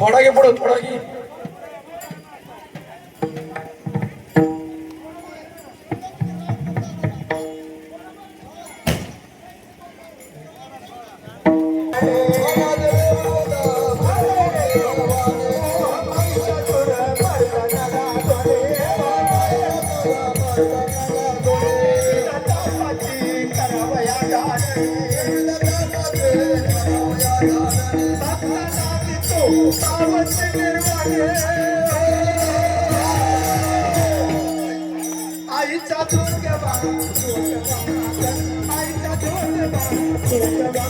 थोडा घे पुढं थोडा घे आईचा जोर घ्यावा आईचा जोर घ्यावा